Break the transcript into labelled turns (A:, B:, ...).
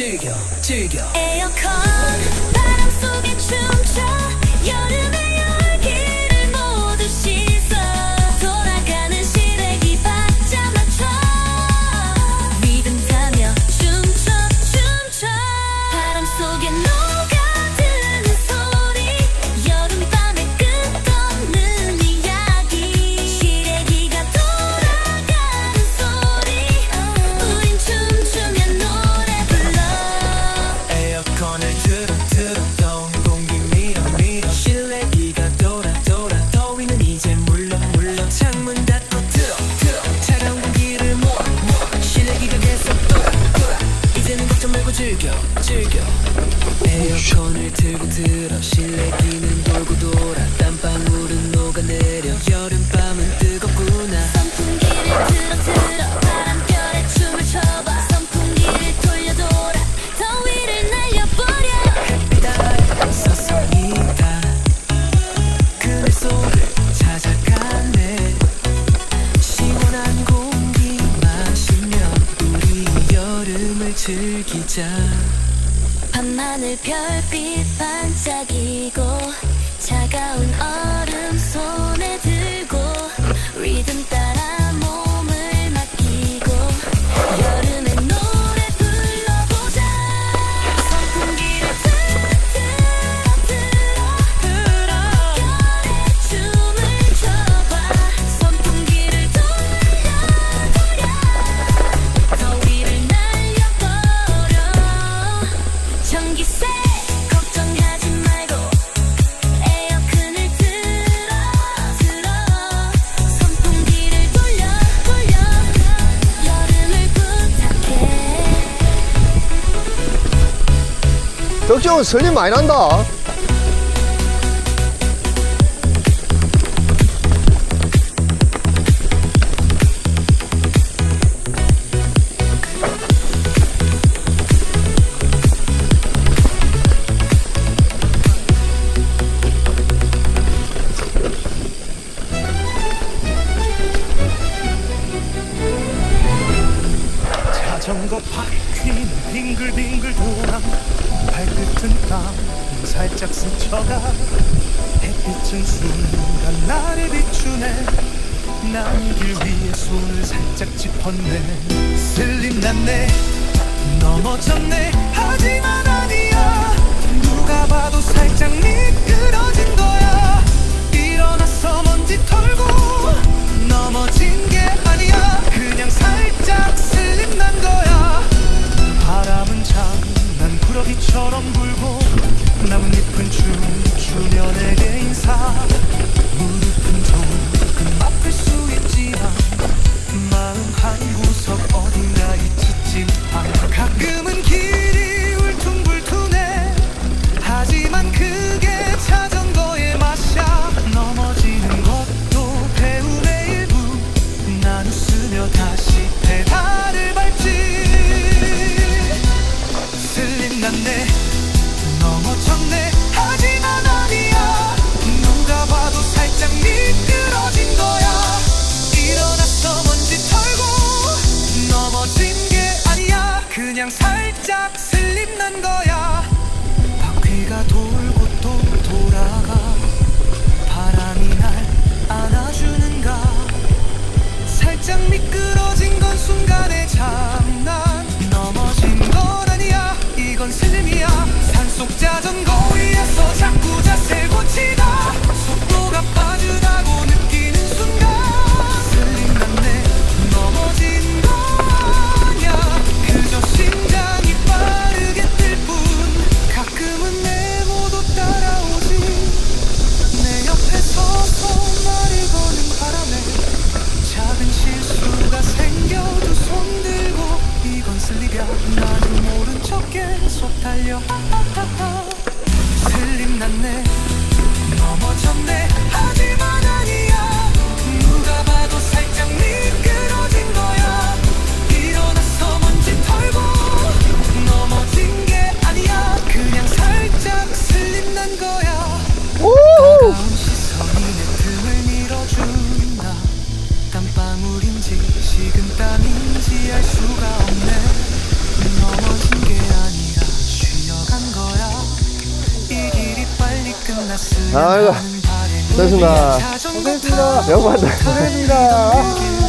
A: 즐겨 즐겨.
B: 에어컨 바람 속에 춤. 기자. 밤하늘 별빛 반짝이고 차가운 얼음 손에 들고 리듬 따라
C: 껍질은 설림 많이 난다.
D: 자전거 바퀴는 빙글빙글 돌아 발끝은 밤 살짝 스쳐가 햇빛은 순간 나를 비추네. 남길 위해 손을 살짝 짚었네. 슬림 났네. 넘어졌네. 하지만 아니야. 누가 봐도 살짝 미끄러진 거야. 일어나서 먼지 털 선내하진 않아니야. 누가 봐도 살짝 미끄러진 거야. 일어났어 먼지 털고 넘어진 게 아니야. 그냥 살짝 슬립 난 거야. 바퀴가 돌고 또 돌아가. 바람이 날 안아주는가. 살짝 미끄러 않네.
C: 아이고,
D: 하는 바람이
C: 됐습니다.
D: 자전거 타고
C: 영광
E: 고생했습니다.